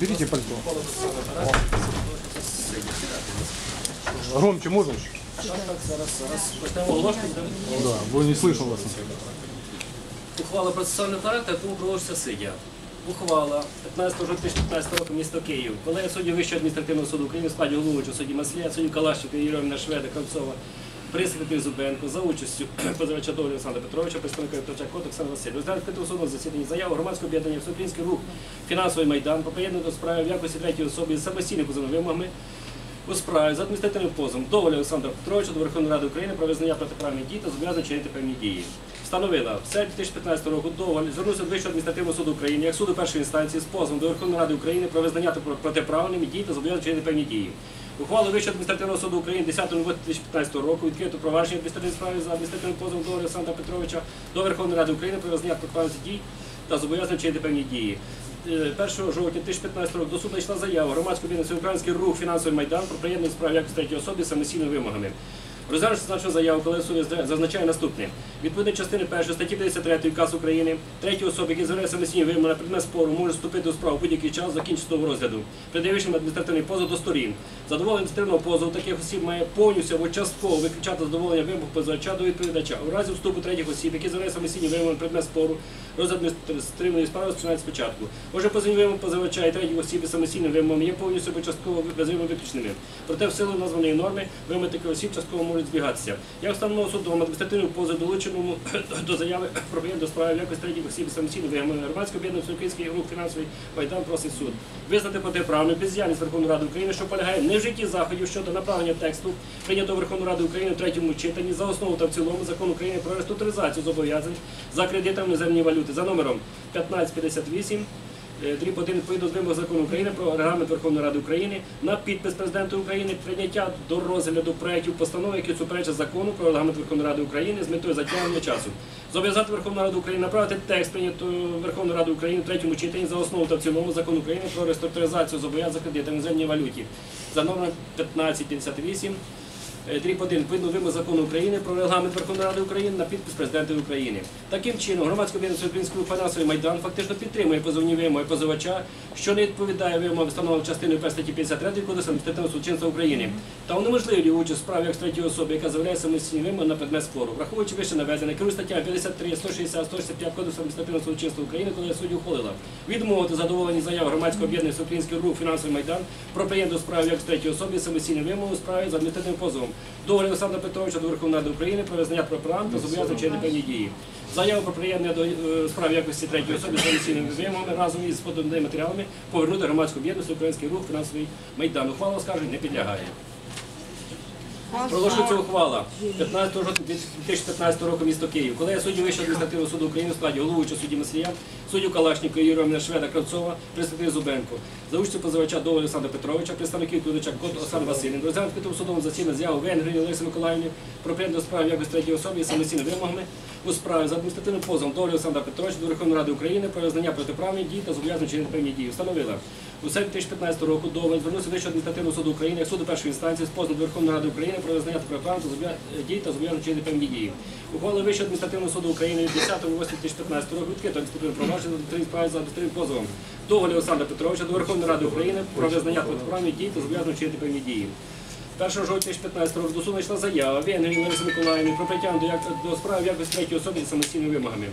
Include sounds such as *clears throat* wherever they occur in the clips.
Берите пальто. Громче можно? Да, бо не слышал вас. Ухвала процесуального характеру, тому проводиться сидя. Ухвала 15 жовтня 2015 року місто Київ. Колегія суддів Вищого адміністративного суду України в складі головуючого судді Маслія, судді Калашника, Єроміна Шведа, Кравцова, присекретарі Зубенко за участю *clears throat* позивача Доволі Олександра Петровича, представника Петровича Кот Оксана відкритого суду на засіданні заяву громадського об'єднання Всеукраїнський рух фінансовий майдан по приєднанню до справи в якості третьої особи з самостійними позовними вимогами у справі за адміністративним позовом Доволя Олександра Петровича до Верховної Ради України про визнання протиправних дій та зобов'язання чинити певні дії. Встановила в серпні 2015 року Доволь звернувся до Вищого адміністративного суду України як суду першої інстанції з позовом до Верховної Ради України про визнання протиправними дій та зобов'язання чинити певні дії. Ухвалою Вищого адміністративного суду України 10 2015 року відкрито провадження в адміністративній справі за адміністративним позовом Доволя Олександра Петровича до Верховної Ради України про визнання протиправних дій та зобов'язання чинити певні дії. Е, 1 жовтня 2015 року до суду йшла заява громадського об'єднання Український рух фінансовий майдан про приєднання справ якості третьої особи з самостійними вимогами. Розглянувши зазначену заяву, коли суд зазначає наступне. Відповідно частини 1 статті 53 КАС України, треті особи, які звернули самостійні вимоги на предмет спору, можуть вступити у справу будь-який час закінчити судового розгляду, пред'явивши адміністративний позов до сторін. Задоволення адміністративного позову таких осіб має повністю або частково виключати задоволення вимог позивача до відповідача. У разі вступу третіх осіб, які звернули самостійні вимоги предмет спору, розгляд адміністративної справи розпочинається спочатку. Отже, позивні вимоги позивача і третіх осіб із самостійними вимогами є повністю або частково виключними. Проте в силу названої норми вимоги таких осіб частково можуть збігатися. Як встановлено судом адміністративному позову долученому *clears throat* до заяви *clears throat* про до справи в якості третіх осіб із самостійними вимогами громадського об'єднання Всеукраїнський рух фінансовий майдан просить суд. Визнати протиправну бездіяльність Верховної Ради України, що полягає не в житті заходів щодо направлення тексту, прийнятого Верховної Ради України в третьому читанні за основу та в цілому закон України про реструктуризацію зобов'язань за кредитами іноземної валюти за номером 1558 Е, дріб 1 відповідно з вимог закону України про регламент Верховної Ради України на підпис президента України прийняття до розгляду проєктів постанови, які суперечать закону про регламент Верховної Ради України з метою затягнення часу. Зобов'язати Верховну Раду України направити текст прийнятого Верховної Ради України в третьому читанні за основу та в цілому закон України про реструктуризацію зобов'язань за кредитами в іноземній валюті за номером 1558 Е, Дріб 1 відповідно вимог закону України про регламент Верховної Ради України на підпис президента України. Таким чином, громадське об'єднання Українського фінансовий майдан фактично підтримує позовні вимоги позивача, що не відповідає вимогам встановленим частиною 1 статті 53 Кодексу адміністративного судочинства України та унеможливлює участь у справі як з третьої особи, яка заявляє самостійні вимоги на предмет спору. Враховуючи вище наведене, керує стаття 53, 160, 165 Кодексу адміністративного судочинства України, коли судді ухвалила відмовити задоволені заяв громадського об'єднання Український рух фінансовий майдан про приємну справу як з третьої особи з самостійним у справі за адміністративним позовом до Олександра Петровича до Верховної Ради України про визнання про прав та зобов'язання вчинити певні дії. Заяву про приєднання до справ справи якості третьої особи з самостійними вимогами разом із поданими матеріалами повернути громадську об'єднаність Український рух фінансовий майдан. Ухвала оскаржень не підлягає. Проголошується ухвала 15 жовтня 2015 року місто Київ. Колегія суддів Вищого адміністративного суду України в складі головуючого судді Маслія, суддю Калашніка Єроміна Шведа Кравцова, представник Зубенко. За участю позивача до Олександра Петровича, представників відповідача Кот Оксани Васильівни, розглянути відкритому судовому засіданні заяву Венгрії Олесі Миколаївні про приємну справу якості третьої особи із самостійними вимогами у справі за адміністративним позовом до Олександра Петровича до Верховної Ради України про визнання протиправних дій та зобов'язання чинити певні дії. Встановила у серпні 2015 року Доволь звернувся Вищого адміністративного суду України як суду першої інстанції з позовом Верховної Ради України про визнання протиправних дій та зобов'язання чинити певні дії. Ухвала Вищого адміністративного суду України від 10 вересня 2015 року відкрито адміністративне провадження за справи за адміністративним позовом Довголя Олександра Петровича до Верховної Ради України про визнання протиправних дій та зобов'язання чинити певні дії. 1 жовтня 2015 року до суду йшла заява Венгрії Лариси Миколаївни про притягнення до, справи в якості третьої особи із самостійними вимогами.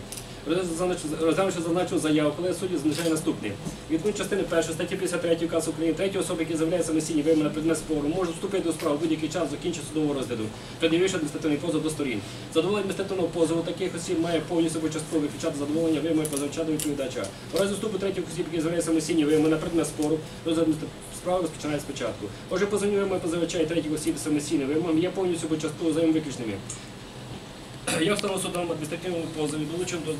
Розглянувши зазначену заяву, коли судді зазначає наступне. Відповідь частини 1 статті 53 КАС України, треті особи, які заявляють самостійні вимоги на предмет спору, можуть вступити до справи будь-який час закінчити судового розгляду, пред'явивши адміністративний позов до сторін. Задоволення адміністративного позову таких осіб має повністю або частково виключати задоволення вимоги позивача до відповідача. У разі вступу третіх осіб, які заявляють самостійні вимоги на предмет спору, розгляд справи розпочинає спочатку. Отже, позовні вимоги позивача і третіх осіб з самостійними вимогами є повністю або частково взаємовиключними. Я встановив судовому адміністративному позові долучив до, е,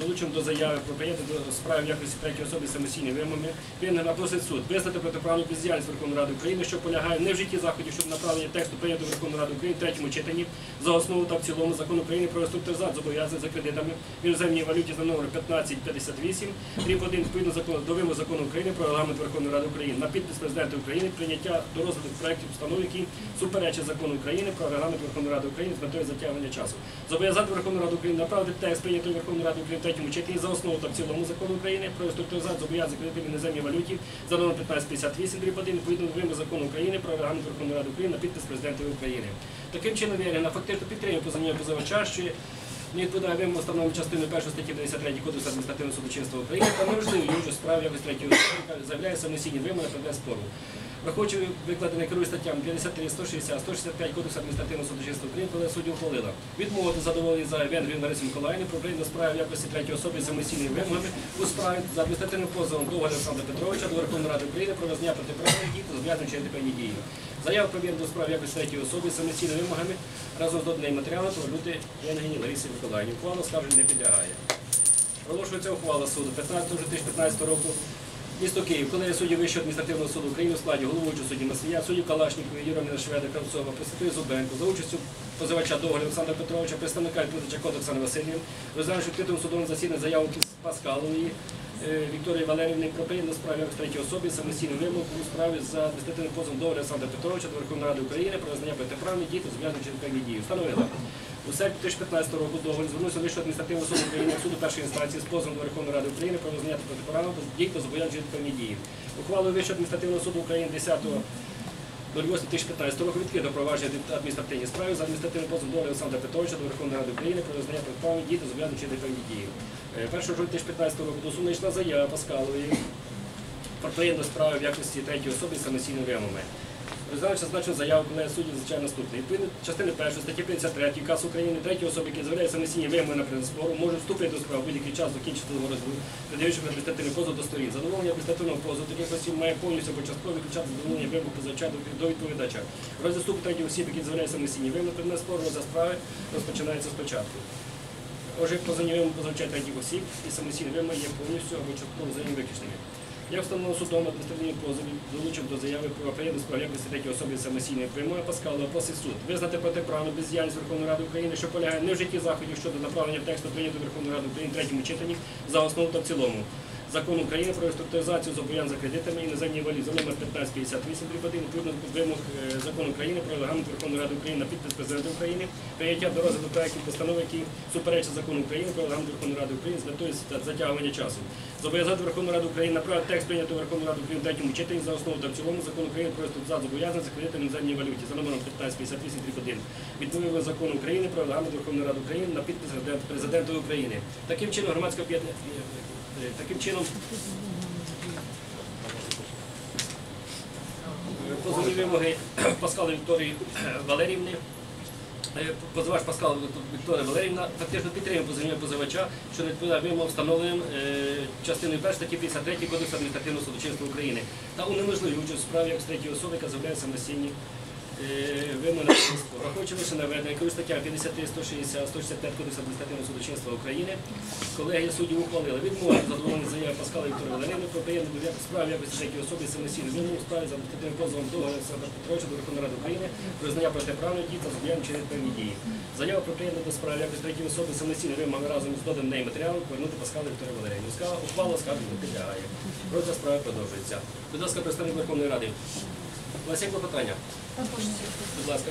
долучив до заяви про прийняти до справи в якості третьої особи з самостійними вимогами. Він напросить суд визнати протиправну бездіяльність Верховної Ради України, що полягає не в житті заходів щодо направлення тексту прийнятого Верховної Ради України в третьому читанні за основу та в цілому закону України про реструктуризацію зобов'язань за кредитами в іноземній валюті за номер 1558, рік 1 відповідно закону до вимог закону України про регламент Верховної Ради України на підпис президента України прийняття до розгляду проєктів постанов, які суперечать закону України про регламент Верховної Ради України з метою затягнення часу. Зобов'язати Верховну Раду України направити текст прийнятої Верховної Ради України в третьому читанні за основу та в цілому закону України про структуризацію зобов'язань кредитів в іноземній валюті за номером 1558 дріб 1 відповідно до вимог закону України про регламент Верховної Ради України на підпис президента України. Таким чином Віргіна фактично підтримує позовні позивача, що не відповідає вимогам встановленим частиною 1 статті 53 Кодексу адміністративного судочинства України та неможливо юридичну справі якось третього заявляє самостійні вимоги на предмет спору. Враховуючи викладене керує статтям 53, 160, 165 Кодексу адміністративного судочинства України, коли судді ухвалила відмовити задоволення за Венгрію Ларисі Миколаївні про прийняття справи в якості третьої особи з самостійними вимогами у справі за адміністративним позовом до Олександра Петровича до Верховної Ради України про визнання протиправних дій та зобов'язання вчинити певні дії. Заява про до справи якості третьої особи з самостійними вимогами разом з доданими матеріалами повернути Євгенії Ларисі Миколаївні. Ухвала скарження не підлягає. Проголошується ухвала суду 15 2015 року. Місто Київ, колегія суддів Вищого адміністративного суду України у складі головуючого судді Масія, судді Калашнікової, Єроміна Шведа, Кравцова, Пресвятої Зубенко, за участю позивача Доголя Олександра Петровича, представника відповідача Код Оксани Васильівни, розглянувши відкритому судовому засіданні заяву Паскалової, е, Вікторії Валерівни про справи як третій особі самостійну вимогу у справі за адміністративним позовом Доголя Олександра Петровича до Верховної Ради України про визнання протиправних дій та вчинити певні дії. Встановила. У серпні 2015 року договір звернувся Вищого адміністративного суду України суду першої інстанції з позовом до Верховної Ради України про визнання протиправних дій та зобов'язання певні дії. Ухвалою Вищого адміністративного суду України 10 2015 року відкрито провадження в адміністративній справі за адміністративним позовом до Олександра Петровича до Верховної Ради України про визнання протиправних дій та зобов'язання вчинити певні дії. Е, 1 жовтня 2015 року до суду йшла заява Паскалової про прийняття справи в якості третьої особи з самостійними вимогами. Розглянувши зазначену заяву колеги судді звичайно наступне. Відповідно частини 1 статті 53 КАС України треті особи, які заявляють самостійні вимоги на предмет спору, можуть вступити до справи будь-який час закінчити його розгляд, передаючи адміністративний позов до сторін. Задоволення адміністративного позову таких осіб має повністю або частково виключати задоволення вимог позивача до- відповідача. Розгляд вступу третіх осіб, які заявляють самостійні вимоги на предмет спору за справи, розпочинається спочатку. Отже, позовні вимоги позивача третіх осіб і самостійні вимоги є повністю або частково взаємовиключними. Як встановлено судом адміністративний позов долучив до заяви про прийняття справ якості третій особи самостійної прямої Паскала просить суд визнати протиправну бездіяльність Верховної Ради України, що полягає не в житті заходів щодо направлення тексту прийнятого Верховної Ради України третьому читанні за основу та в цілому. Закон України про реструктуризацію зобов'язань за кредитами іноземній валюті за номер 1558 припади відповідно до вимог е, закону України про регламент Верховної Ради України на підпис президента України, прийняття до розгляду проєктів постанови, які суперечать закону України про регламент Верховної Ради України з метою затягування часу. Зобов'язати Верховну Раду України направити текст прийнятого Верховної Ради України в третьому читанні за основу та в цілому закон України про реструктуризацію зобов'язань за кредитами іноземній валюті за номером 1558 1 відповідно закону України про регламент Верховної Ради України на підпис президента України. Таким чином громадська об'єднання Таким чином, е, позовні вимоги Паскали Вікторії Валерівни, е, позивач Паскала Вікторія Валерівна фактично підтримує позивні позивача, що не відповідає вимогам, встановленим е, частиною 1 статті 53 Кодексу адміністративного судочинства України та унеможливлює участь у справі як з третьої особи, яка заявляє самостійні е, вимоги на суспільство. Враховуючи лише наведення, керує стаття 53, 160, 165 Кодексу адміністративного судочинства України, колегія суддів ухвалила відмову задоволення заяви Паскала Віктора Валеріївни про приємну до справи якості третьої особи самостійної вимоги у за адміністративним позовом до Олександра Петровича до Верховної Ради України про визнання протиправної дії та зобов'язання вчинити певні дії. Заява про приємну до справи якості третьої особи самостійної вимоги разом з доданим нею матеріалом повернути Паскалу Вікторію Валеріївну. Ухвала скарги не підлягає. Розгляд справи продовжується. Будь ласка, представник Верховної Ради. У вас є клопотання? Будь ласка.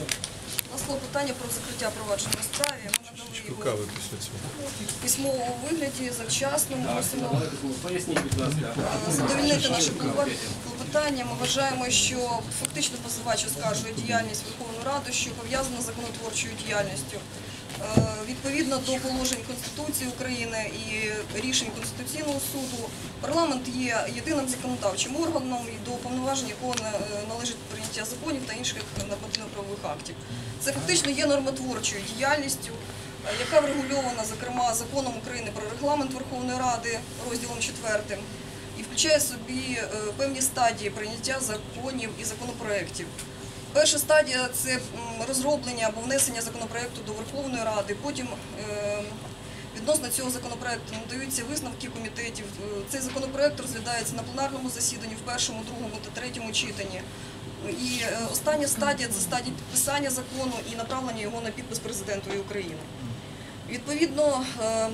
У нас клопотання питання про закриття провадження справі. Ми надали його після цього. в письмовому вигляді завчасно. Ми просимо Поясніть, будь ласка. задовільнити наше клопотання. Ми вважаємо, що фактично позивач оскаржує діяльність Верховної Ради, що пов'язана з законотворчою діяльністю. Е, Відповідно до положень Конституції України і рішень Конституційного суду, парламент є єдиним законодавчим органом і до повноважень якого е, належить прийняття законів та інших нормативно-правових актів. Це фактично є нормотворчою діяльністю, е, яка врегульована, зокрема, законом України про регламент Верховної Ради, розділом 4, і включає собі певні стадії прийняття законів і законопроєктів. Перша стадія це розроблення або внесення законопроекту до Верховної Ради. Потім е, відносно цього законопроекту надаються висновки комітетів. Е, Цей законопроект розглядається на пленарному засіданні в першому, другому та третьому читанні. І е, остання стадія це стадія підписання закону і направлення його на підпис президентові України. Відповідно, е,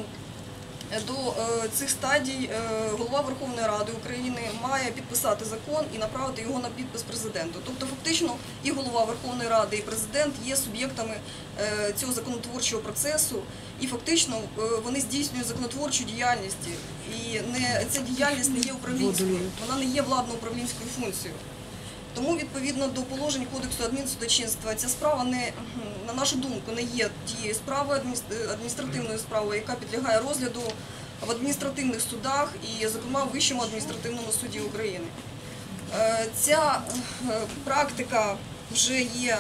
до е, цих стадій е, голова Верховної Ради України має підписати закон і направити його на підпис президенту. Тобто, фактично, і голова Верховної Ради, і президент є суб'єктами е, цього законотворчого процесу, і фактично вони здійснюють законотворчу діяльність. І не ця діяльність не є управлінською, вона не є владно-управлінською функцією. Тому відповідно до положень кодексу адмінсудочинства ця справа не на нашу думку не є тією справою адміністр- адміністративною справою, яка підлягає розгляду в адміністративних судах і, зокрема, в Вищому адміністративному суді України. Е, Ця е, практика вже є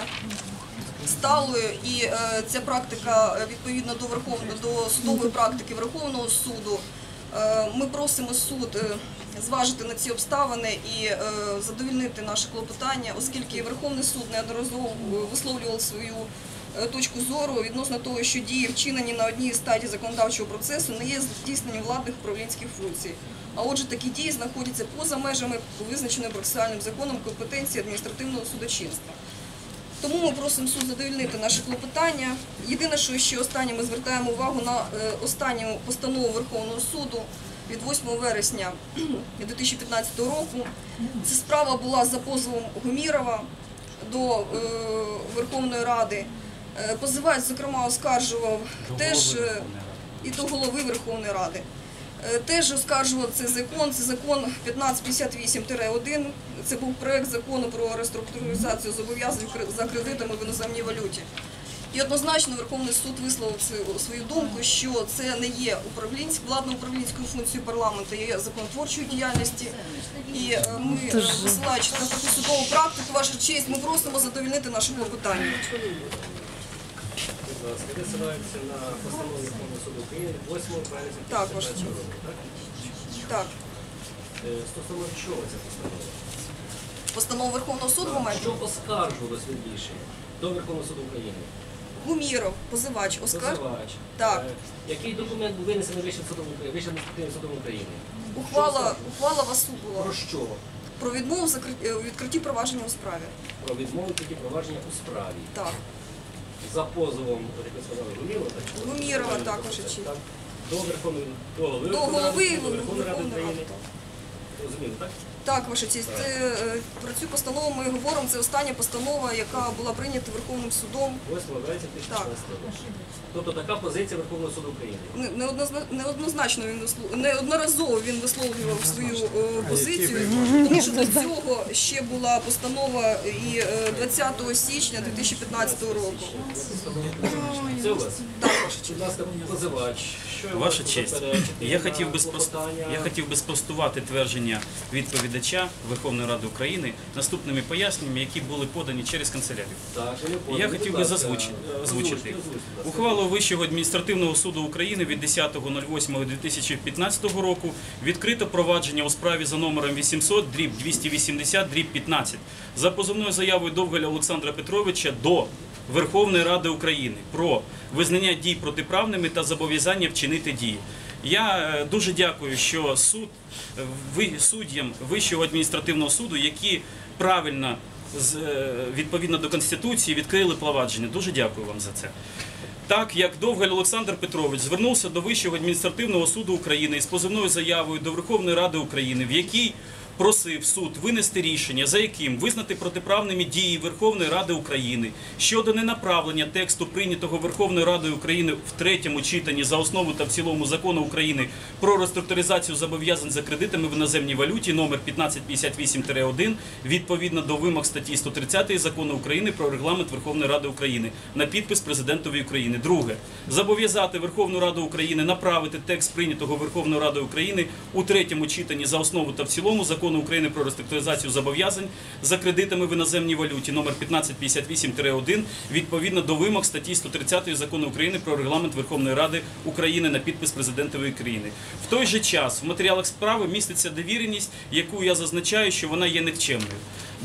сталою, і е, ця практика е, відповідно до Верховного до судової практики Верховного суду. Е, Ми просимо суд е, зважити на ці обставини і е, задовільнити наше клопотання, оскільки Верховний суд неодноразово е, висловлював свою е, точку зору відносно того, що дії вчинені на одній стадії законодавчого процесу не є здійсненням владних управлінських функцій. А отже, такі дії знаходяться поза межами визначеної процесуальним законом компетенції адміністративного судочинства. Тому ми просимо суд задовільнити наше клопотання. Єдине, що ще останнє ми звертаємо увагу на останню постанову Верховного суду від 8 вересня *clears throat* 2015 року. Ця справа була за позовом Гумірова до е, Верховної Ради. Е, Позивач, зокрема, оскаржував теж е, і до голови Верховної Ради. Теж оскаржував цей закон. Це закон 1558-1. Це був проект закону про реструктуризацію зобов'язань за кредитами в іноземній валюті. І однозначно Верховний суд висловив свою думку, що це не є управлінськ, владно-управлінською функцією парламенту, є законотворчою діяльністю. І е, ми, е, посилаючись на таку судову практику, ваша честь, ми просимо задовільнити наше клопотання. Будь ласка, ви на постанову Верховного суду України 8 березня Так, ваша честь. року, так? Так, Е, Стосовно чого ця постанова? постанова Верховного суду ви маєте? Що оскаржувалось вірніше до Верховного суду України? Гуміров, позивач, Оскар. Позивач. Так. Е, Який документ був винесений Вищим судом України, Вищим адміністративним судом України? Ухвала, ухвала ВАСУ була Про що? про відмову в закрит- е, у відкритті провадження у справі. Про відмову тільки провадження у справі. Так. За позовом, як ви сказали, Гумірова, так? Гумірова, так, ваша честь. Так. До Верховної до голови До голови Верховної Ради Верховної Ради. України. Розуміло, так? Так, ваша честь. Це, е, про цю постанову ми говоримо. Це остання постанова, яка була прийнята Верховним судом. 8 вересня 2016. Тобто така позиція Верховного суду України. Не- Неоднозна- Неоднозначно він вислов... неодноразово він висловлював свою е, позицію, тому що до цього ще була постанова і е, 20 січня 2015 року. Це у вас? Так. Будь ласка, позивач. Ваша честь, я хотів би спос- клопотання? я хотів би спростувати твердження відповідача Верховної Ради України наступними поясненнями, які були подані через канцелярію. Я хотів би озвучити. Ухвалу Вищого адміністративного суду України від 10.08.2015 року відкрито провадження у справі за номером 800 дріб 280 дріб 15 за позовною заявою Довгаля Олександра Петровича до Верховної Ради України про визнання дій протиправними та зобов'язання вчинити дії. Я е, дуже дякую, що суд е, суддям Вищого адміністративного суду, які правильно е, відповідно до конституції відкрили провадження. Дуже дякую вам за це. Так як Довгаль Олександр Петрович звернувся до Вищого адміністративного суду України із позивною заявою до Верховної Ради України, в якій просив суд винести рішення, за яким визнати протиправними дії Верховної Ради України щодо ненаправлення тексту прийнятого Верховною Радою України в третьому читанні за основу та в цілому закону України про реструктуризацію зобов'язань за кредитами в іноземній валюті номер 1558-1 відповідно до вимог статті 130 закону України про регламент Верховної Ради України на підпис президентові України. Друге зобов'язати Верховну Раду України направити текст прийнятого Верховною Радою України у третьому читанні за основу та в цілому закону України про реструктуризацію зобов'язань за кредитами в іноземній валюті номер 1558-1 відповідно до вимог статті 130 закону України про регламент Верховної Ради України на підпис президентової країни. В той же час в матеріалах справи міститься довіреність, яку я зазначаю, що вона є нікчемною.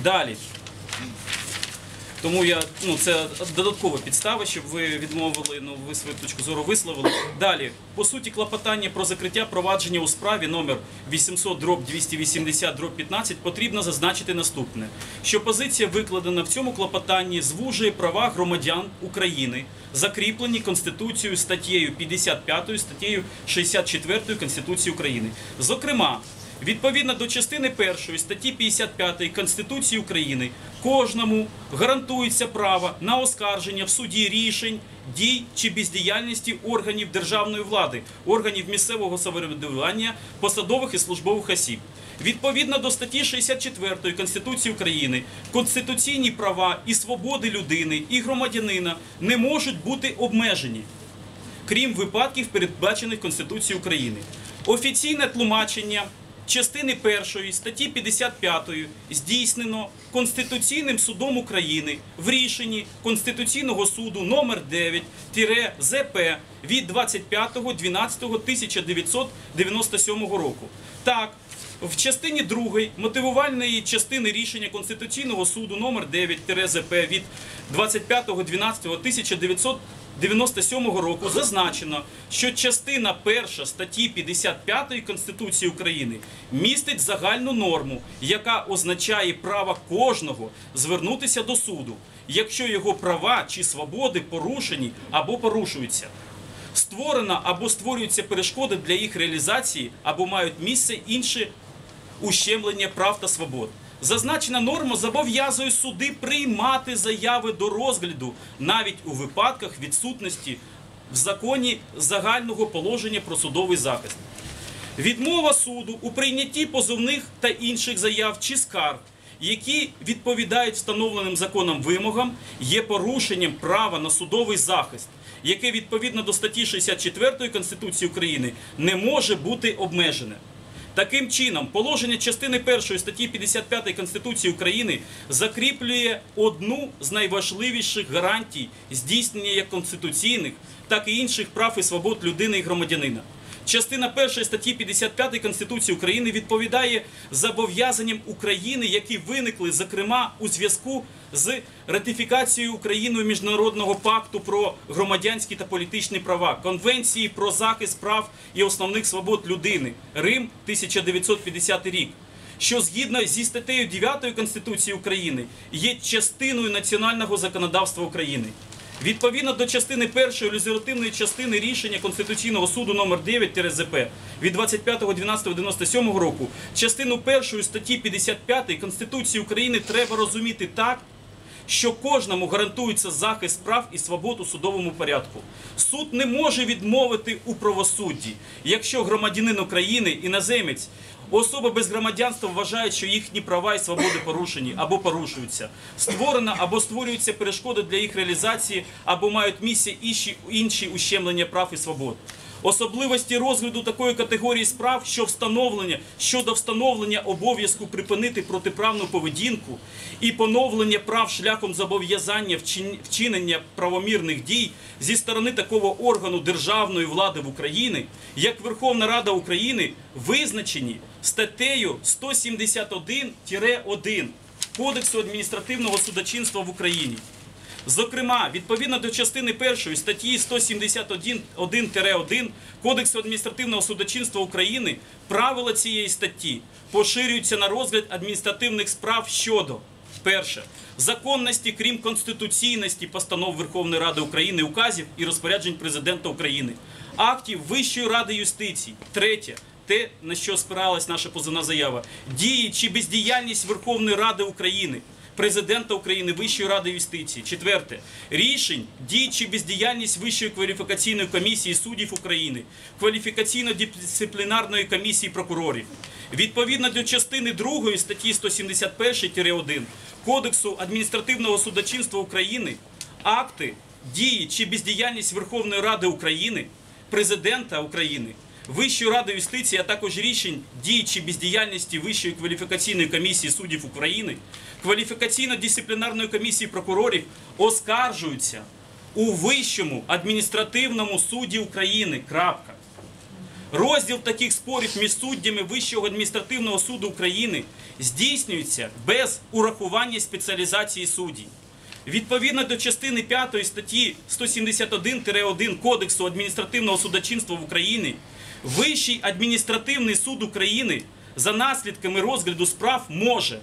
Далі. Тому я ну це додаткова підстава, щоб ви відмовили. Ну ви свою точку зору висловили. Далі по суті клопотання про закриття провадження у справі номер 800 дроб 280 дроб 15 потрібно зазначити наступне: що позиція викладена в цьому клопотанні звужує права громадян України, закріплені Конституцією статтєю 55 статтєю 64 Конституції України. Зокрема. Відповідно до частини першої статті 55 Конституції України кожному гарантується право на оскарження в суді рішень, дій чи бездіяльності органів державної влади, органів місцевого самоврядування, посадових і службових осіб. Відповідно до статті 64 Конституції України, конституційні права і свободи людини і громадянина не можуть бути обмежені крім випадків, передбачених Конституцією України. Офіційне тлумачення частини першої статті 55 здійснено Конституційним судом України в рішенні Конституційного суду номер 9-ЗП від 25.12.1997 року. Так, в частині 2 мотивувальної частини рішення Конституційного суду номер 9 ЗП від 25.12.1997 року зазначено, що частина 1 статті 55 Конституції України містить загальну норму, яка означає право кожного звернутися до суду, якщо його права чи свободи порушені або порушуються створена або створюються перешкоди для їх реалізації, або мають місце інші ущемлення прав та свобод. Зазначена норма зобов'язує суди приймати заяви до розгляду навіть у випадках відсутності в законі загального положення про судовий захист. Відмова суду у прийнятті позовних та інших заяв чи скарг, які відповідають встановленим законом вимогам, є порушенням права на судовий захист, яке відповідно до статті 64 Конституції України не може бути обмежене. Таким чином, положення частини 1 статті 55 Конституції України закріплює одну з найважливіших гарантій здійснення як конституційних, так і інших прав і свобод людини і громадянина. Частина 1 статті 55 Конституції України відповідає зобов'язанням України, які виникли, зокрема, у зв'язку з ратифікацією Україною міжнародного пакту про громадянські та політичні права, Конвенції про захист прав і основних свобод людини, Рим 1950 рік. Що згідно зі статтею 9 Конституції України є частиною національного законодавства України. Відповідно до частини першої резолютивної частини рішення Конституційного суду номер 9 ЗП від 25.12.97 року, частину першої статті 55 Конституції України треба розуміти так, що кожному гарантується захист прав і свобод у судовому порядку. Суд не може відмовити у правосудді, якщо громадянин України, іноземець, особи без громадянства вважають, що їхні права і свободи порушені або порушуються, створена або створюються перешкоди для їх реалізації, або мають місце інші, інші ущемлення прав і свобод. Особливості розгляду такої категорії справ, що встановлення щодо встановлення обов'язку припинити протиправну поведінку і поновлення прав шляхом зобов'язання вчин- вчинення правомірних дій зі сторони такого органу державної влади в Україні, як Верховна Рада України, визначені статтею 171-1 Кодексу адміністративного судочинства в Україні. Зокрема, відповідно до частини першої статті 171.1-1 Кодексу адміністративного судочинства України, правила цієї статті поширюються на розгляд адміністративних справ щодо перше законності, крім конституційності постанов Верховної Ради України, указів і розпоряджень президента України, актів Вищої ради юстиції. Третє. Те, на що спиралась наша позовна заява, дії чи бездіяльність Верховної Ради України, Президента України, Вищої ради юстиції. Четверте. Рішень, дій чи бездіяльність Вищої кваліфікаційної комісії суддів України, кваліфікаційно-дисциплінарної комісії прокурорів. Відповідно до частини 2 статті 171-1 Кодексу адміністративного судочинства України, акти, дії чи бездіяльність Верховної Ради України, Президента України, Вищої ради юстиції, а також рішень дій чи бездіяльності Вищої кваліфікаційної комісії суддів України, кваліфікаційно-дисциплінарної комісії прокурорів оскаржуються у Вищому адміністративному суді України. Крапка. Розділ таких спорів між суддями Вищого адміністративного суду України здійснюється без урахування спеціалізації суддів. Відповідно до частини 5 статті 171-1 Кодексу адміністративного судочинства в Україні, Вищий адміністративний суд України за наслідками розгляду справ може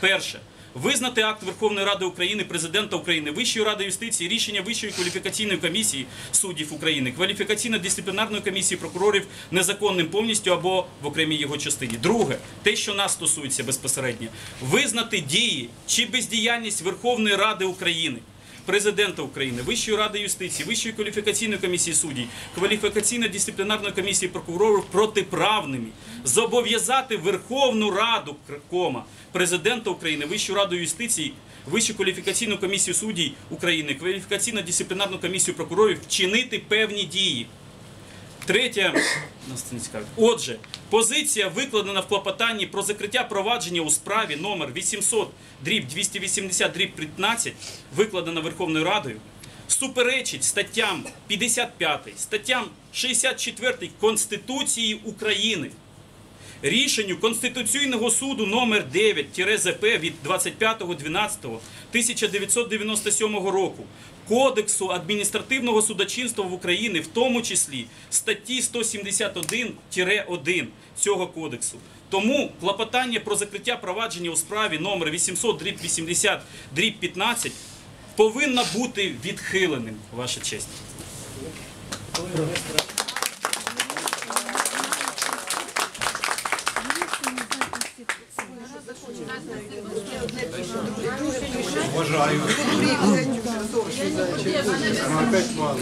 перше. Визнати акт Верховної Ради України, Президента України, Вищої ради юстиції, рішення Вищої кваліфікаційної комісії суддів України, кваліфікаційно-дисциплінарної комісії прокурорів незаконним повністю або в окремій його частині. Друге, те, що нас стосується безпосередньо, визнати дії чи бездіяльність Верховної Ради України. Президента України, Вищої ради юстиції, Вищої кваліфікаційної комісії суддів, кваліфікаційно-дисциплінарної комісії прокурорів протиправними, зобов'язати Верховну Раду кома, Президента України, Вищу раду юстиції, Вищу кваліфікаційну комісію суддів України, кваліфікаційно-дисциплінарну комісію прокурорів вчинити певні дії. Третє, нас це не цікавить. Отже, позиція викладена в клопотанні про закриття провадження у справі номер 800 дріб 280 дріб 15, викладена Верховною Радою, суперечить статтям 55, статтям 64 Конституції України. Рішенню Конституційного суду номер 9-ЗП від 25.12.1997 року Кодексу адміністративного судочинства в Україні, в тому числі статті 171-1 цього кодексу. Тому клопотання про закриття провадження у справі номер 800 дріб 80 дріб 15 повинно бути відхиленим, ваша честь. Вважаю. Опять мало.